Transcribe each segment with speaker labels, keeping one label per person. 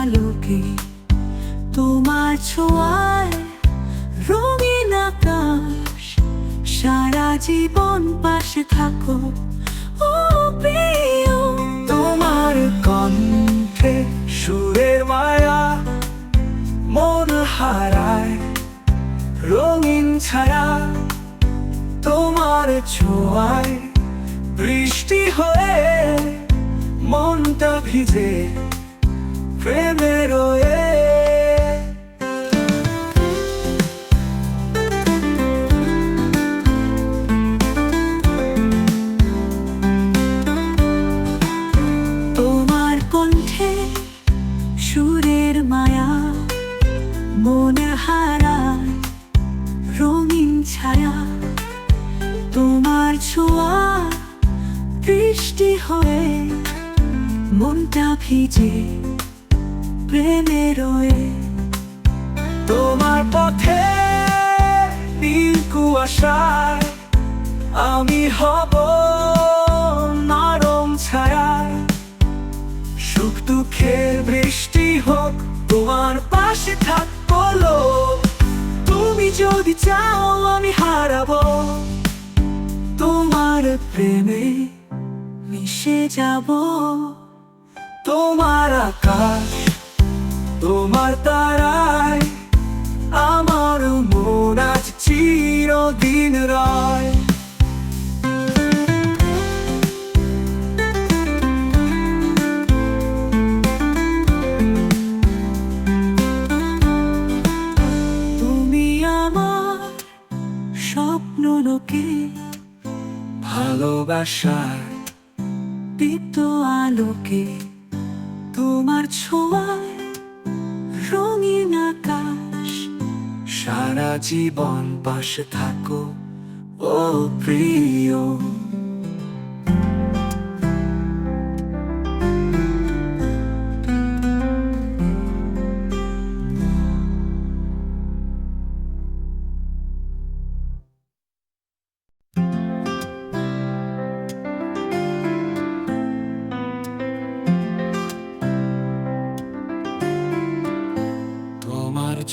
Speaker 1: আলোকে তোমার ছোঁয়ায় রঙিন আকাশ, সারা জীবন পাশে থাকো। ও প্রিয়,
Speaker 2: তোমার কণ্ঠে সুরের মায়া মন হারায়, রঙিন ছায়া তোমার ছোঁয়ায় বৃষ্টি হয়ে মনটা ভিজে। প্রেমে রয়ে
Speaker 1: তোমার কণ্ঠে সুরের মায়া মনে হারায় রঙিন ছায়া তোমার ছোঁয়া বৃষ্টি হয়ে মনটা ভিজে প্রেমে রয়ে
Speaker 2: তোমার পথে নীল আমি হব নরম ছায়া সুখ দুঃখের বৃষ্টি হোক, তোমার পাশে থাকব। তুমি যদি চাও, আমি হারাবো। তোমার প্রেমে
Speaker 1: মিশে যাব।
Speaker 2: তোমার আকাশ তোমার তারায় আমার মন আজ চিরদিন রায়।
Speaker 1: স্বপ্ন লোকে
Speaker 2: ভালোবাসার
Speaker 1: দীপ্ত আলোকে তোমার ছোঁয়ায় রঙিন আকাশ।
Speaker 2: সারা জীবন পাশে থাকো ও প্রিয়।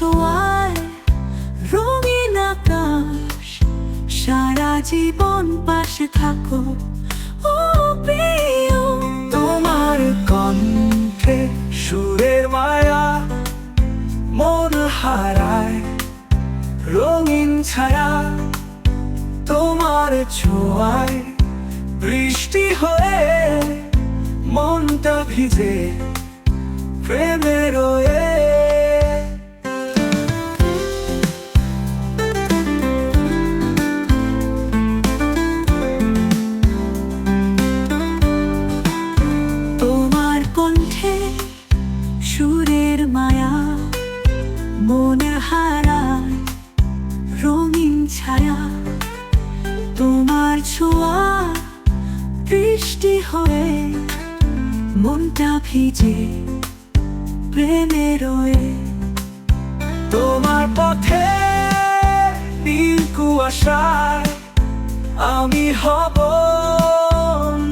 Speaker 1: ছোঁয়ায় রঙিন আকাশ, সারা জীবন পাশে থাকো। ও
Speaker 2: তোমার কণ্ঠে সুরের মায়া মন হারায়, রঙিন ছায়া তোমার ছোঁয়ায় বৃষ্টি হয়ে মনটা ভিজে, প্রেমে রয়ে
Speaker 1: হয়ে মনটা ভিজে, প্রেমে
Speaker 2: তোমার পথে নীল আমি হব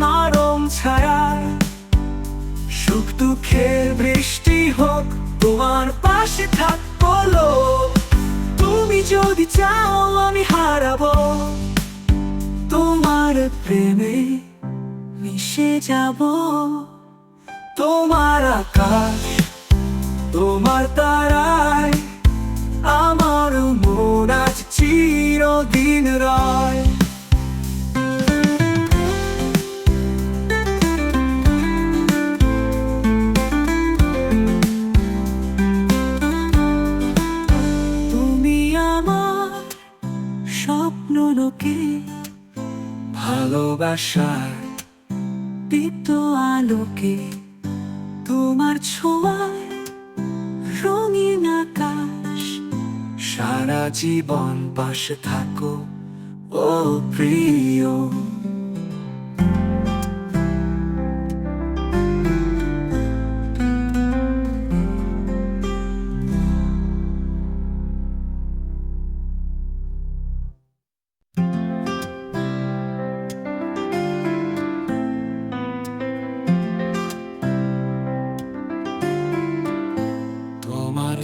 Speaker 2: নরম ছায়া দুঃখের বৃষ্টি হোক, তোমার পাশে থাকব লো। তুমি যদি চাও, আমি হারাবো তোমার প্রেমে
Speaker 1: মিশে যাব।
Speaker 2: তোমার আকাশ তোমার তারায় আমার মন আজ চিরদিন রয়।
Speaker 1: স্বপ্ন লোকে
Speaker 2: ভালোবাসার
Speaker 1: দীপ্ত আলোকে তোমার ছোঁয়ায় রঙিন আকাশ।
Speaker 2: সারা জীবন পাশে থাকো ও প্রিয়।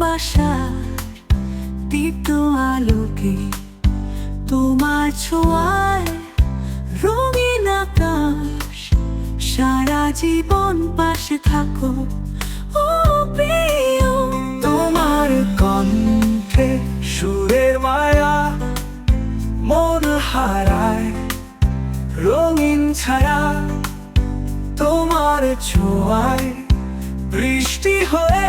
Speaker 1: ভালোবাসা দীপ্ত আলোকে তোমার ছোঁয়ায় রঙিন আকাশ সারা জীবন পাশে থাকো, ও
Speaker 2: তোমার কণ্ঠে সুরের মায়া মন হারায়, রঙিন ছায়া তোমার ছোঁয়ায়, বৃষ্টি হয়ে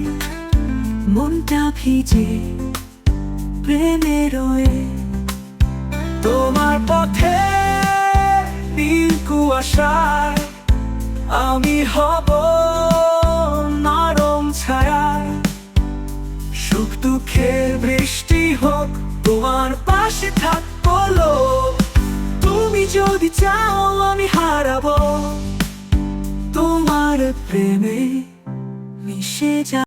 Speaker 1: মনটা ভিজে, প্রেমে রয়ে।
Speaker 2: তোমার পথে নীল কুয়াশায় আমি হব নরম ছায়ায়। সুখ দুঃখের বৃষ্টি হোক, তোমার পাশে থাকব লো। তুমি যদি চাও, আমি হারাবো। তোমার প্রেমে
Speaker 1: মিশে যা